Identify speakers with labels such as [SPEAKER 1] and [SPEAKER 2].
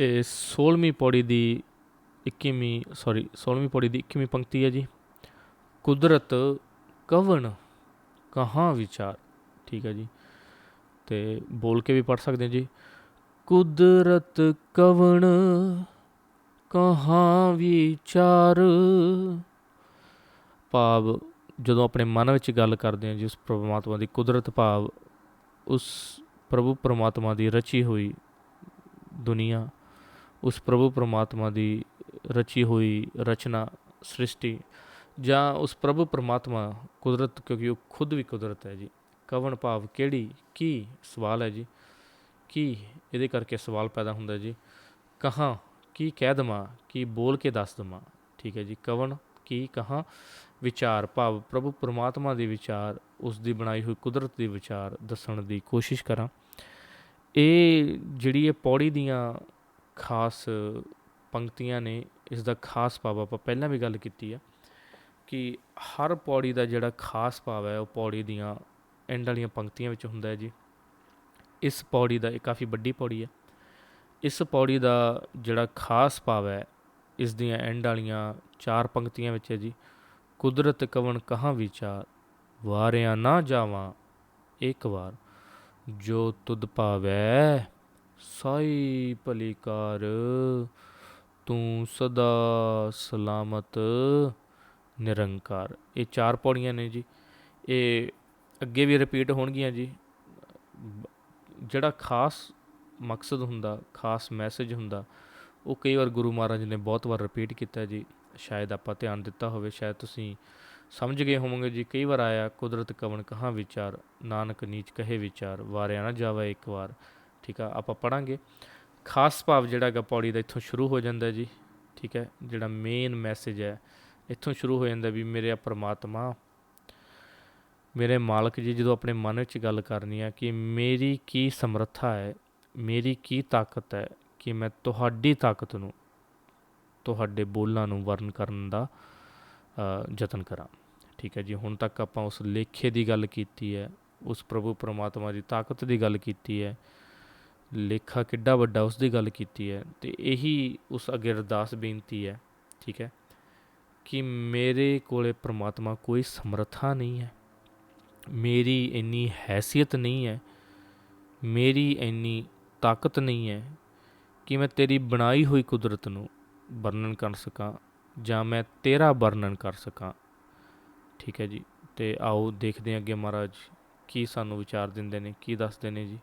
[SPEAKER 1] ਇਹ 16ਵੀਂ ਪੌੜੀ ਦੀ 21ਵੀਂ ਸੌਰੀ 16ਵੀਂ ਪੌੜੀ ਦੀ 21ਵੀਂ ਪੰਕਤੀ ਹੈ ਜੀ। ਕੁਦਰਤ ਕਵਣ? ਕਹਾਂ ਵਿਚਾਰ? ਠੀਕ ਹੈ ਜੀ। ਤੇ ਬੋਲ ਕੇ ਵੀ ਪੜ ਸਕਦੇ ਜੀ। ਕੁਦਰਤ ਕਵਣ? ਕਹਾਂ ਵਿਚਾਰ? ਭਾਵ ਜਦੋਂ ਆਪਣੇ ਮਨ ਵਿੱਚ ਗੱਲ ਕਰਦੇ ਹਾਂ ਜੀ, ਉਸ ਪ੍ਰਮਾਤਮਾ ਦੀ ਕੁਦਰਤ ਭਾਵ, ਉਸ ਪ੍ਰਭੂ ਪ੍ਰਮਾਤਮਾ ਦੀ ਰਚੀ ਹੋਈ ਦੁਨੀਆ ਉਸ ਪ੍ਰਭੂ ਪਰਮਾਤਮਾ ਦੀ ਰਚੀ ਹੋਈ ਰਚਨਾ, ਸ੍ਰਿਸ਼ਟੀ ਜਾਂ ਉਸ ਪ੍ਰਭੂ ਪਰਮਾਤਮਾ ਕੁਦਰਤ, ਕਿਉਂਕਿ ਉਹ ਖੁਦ ਵੀ ਕੁਦਰਤ ਹੈ ਜੀ। ਕਵਨ ਭਾਵ ਕਿਹੜੀ, ਕੀ ਸਵਾਲ ਹੈ ਜੀ? ਕੀ ਇਹਦੇ ਕਰਕੇ ਸਵਾਲ ਪੈਦਾ ਹੁੰਦਾ ਜੀ? ਕਹਾਂ, ਕੀ ਕਹਿ ਦਵਾਂ, ਕੀ ਬੋਲ ਕੇ ਦੱਸ ਦਵਾਂ? ਠੀਕ ਹੈ ਜੀ ਕਵਨ ਕੀ, ਕਹਾਂ? ਵਿਚਾਰ ਭਾਵ ਪ੍ਰਭੂ ਪਰਮਾਤਮਾ ਦੇ ਵਿਚਾਰ, ਉਸ ਦੀ ਬਣਾਈ ਹੋਈ ਕੁਦਰਤ ਦੇ ਵਿਚਾਰ ਦੱਸਣ ਦੀ ਕੋਸ਼ਿਸ਼ ਕਰਾਂ। ਇਹ ਜਿਹੜੀ ਇਹ ਪੌੜੀ ਦੀਆਂ ਖਾਸ ਪੰਕਤੀਆਂ ਨੇ, ਇਸ ਦਾ ਖਾਸ ਭਾਵ ਆਪਾਂ ਪਹਿਲਾਂ ਵੀ ਗੱਲ ਕੀਤੀ ਆ ਕਿ ਹਰ ਪੌੜੀ ਦਾ ਜਿਹੜਾ ਖਾਸ ਭਾਵ ਹੈ, ਉਹ ਪੌੜੀ ਦੀਆਂ ਐਂਡ ਵਾਲੀਆਂ ਪੰਕਤੀਆਂ ਵਿੱਚ ਹੁੰਦਾ ਹੈ ਜੀ। ਇਸ ਪੌੜੀ ਦਾ ਇਹ ਕਾਫੀ ਵੱਡੀ ਪੌੜੀ ਹੈ। ਇਸ ਪੌੜੀ ਦਾ ਜਿਹੜਾ ਖਾਸ ਭਾਵ ਹੈ, ਇਸ ਦੀਆਂ ਐਂਡ ਵਾਲੀਆਂ ਚਾਰ ਪੰਕਤੀਆਂ ਵਿੱਚ ਹੈ ਜੀ। ਕੁਦਰਤ ਕਵਣ ਕਹਾਂ ਵਿਚਾਰ ਵਾਰਿਆ ਨਾ ਜਾਵਾਂ, ਇੱਕ ਵਾਰ ਜੋ ਤੁਧ ਭਾਵੈ ਸਾਈ ਭਲੀ ਕਾਰ ਤੂੰ ਸਦਾ ਸਲਾਮਤ, ਨਿਰੰਕਾਰ। ਇਹ ਚਾਰ ਪੌੜੀਆਂ ਨੇ ਜੀ। ਇਹ ਅੱਗੇ ਵੀ ਰਿਪੀਟ ਹੋਣਗੀਆਂ ਜੀ। ਜਿਹੜਾ ਖਾਸ ਮਕਸਦ ਹੁੰਦਾ, ਖਾਸ ਮੈਸੇਜ ਹੁੰਦਾ, ਉਹ ਕਈ ਵਾਰ ਗੁਰੂ ਮਹਾਰਾਜ ਨੇ ਬਹੁਤ ਵਾਰ ਰਿਪੀਟ ਕੀਤਾ ਜੀ। ਸ਼ਾਇਦ ਆਪਾਂ ਧਿਆਨ ਦਿੱਤਾ ਹੋਵੇ, ਸ਼ਾਇਦ ਤੁਸੀਂ ਸਮਝ ਗਏ ਹੋਵੋਗੇ ਜੀ। ਕਈ ਵਾਰ ਆਇਆ, ਕੁਦਰਤ ਕਵਨ ਕਹਾਂ ਵਿਚਾਰ, ਨਾਨਕ ਨੀਚ ਕਹੇ ਵਿਚਾਰ, ਵਾਰਿਆ ਨਾ ਜਾਵੇ ਇੱਕ ਵਾਰ। ਠੀਕ ਆ, ਆਪਾਂ ਪੜਾਂਗੇ। ਖਾਸ ਭਾਵ ਜਿਹੜਾ ਹੈਗਾ ਪੌੜੀ ਦਾ ਇੱਥੋਂ ਸ਼ੁਰੂ ਹੋ ਜਾਂਦਾ ਜੀ, ਠੀਕ ਹੈ, ਜਿਹੜਾ ਮੇਨ ਮੈਸੇਜ ਹੈ, ਇੱਥੋਂ ਸ਼ੁਰੂ ਹੋ ਜਾਂਦਾ ਵੀ ਮੇਰੇ ਪਰਮਾਤਮਾ, ਮੇਰੇ ਮਾਲਕ ਜੀ, ਜਦੋਂ ਆਪਣੇ ਮਨ ਵਿੱਚ ਗੱਲ ਕਰਨੀ ਆ ਕਿ ਮੇਰੀ ਕੀ ਸਮਰੱਥਾ ਹੈ, ਮੇਰੀ ਕੀ ਤਾਕਤ ਹੈ ਕਿ ਮੈਂ ਤੁਹਾਡੀ ਤਾਕਤ ਨੂੰ, ਤੁਹਾਡੇ ਬੋਲਾਂ ਨੂੰ ਵਰਨ ਕਰਨ ਦਾ ਯਤਨ ਕਰਾਂ। ਠੀਕ ਹੈ ਜੀ, ਹੁਣ ਤੱਕ ਆਪਾਂ ਉਸ ਲੇਖੇ ਦੀ ਗੱਲ ਕੀਤੀ ਹੈ, ਉਸ ਪ੍ਰਭੂ ਪਰਮਾਤਮਾ ਦੀ ਤਾਕਤ ਦੀ ਗੱਲ ਕੀਤੀ ਹੈ ਲੇਖਾ ਕਿੱਡਾ ਵੱਡਾ ਉਸ ਦੀ ਗੱਲ ਕੀਤੀ ਹੈ ਤੇ ਇਹੀ ਉਸ ਅੱਗੇ ਅਰਦਾਸ ਬੇਨਤੀ ਹੈ, ਠੀਕ ਹੈ, ਕਿ ਮੇਰੇ ਕੋਲੇ ਪ੍ਰਮਾਤਮਾ ਕੋਈ ਸਮਰੱਥਾ ਨਹੀਂ ਹੈ, ਮੇਰੀ ਇੰਨੀ ਹੈਸੀਅਤ ਨਹੀਂ ਹੈ, ਮੇਰੀ ਇੰਨੀ ਤਾਕਤ ਨਹੀਂ ਹੈ ਕਿ ਮੈਂ ਤੇਰੀ ਬਣਾਈ ਹੋਈ ਕੁਦਰਤ ਨੂੰ ਵਰਣਨ ਕਰ ਸਕਾਂ ਜਾਂ ਮੈਂ ਤੇਰਾ ਵਰਣਨ ਕਰ ਸਕਾਂ, ਠੀਕ ਹੈ ਜੀ, ਤੇ ਆਓ ਦੇਖਦੇ ਹਾਂ ਅੱਗੇ ਮਹਾਰਾਜ ਕੀ ਸਾਨੂੰ ਵਿਚਾਰ ਦਿੰਦੇ ਨੇ, ਕੀ ਦੱਸਦੇ ਨੇ ਜੀ।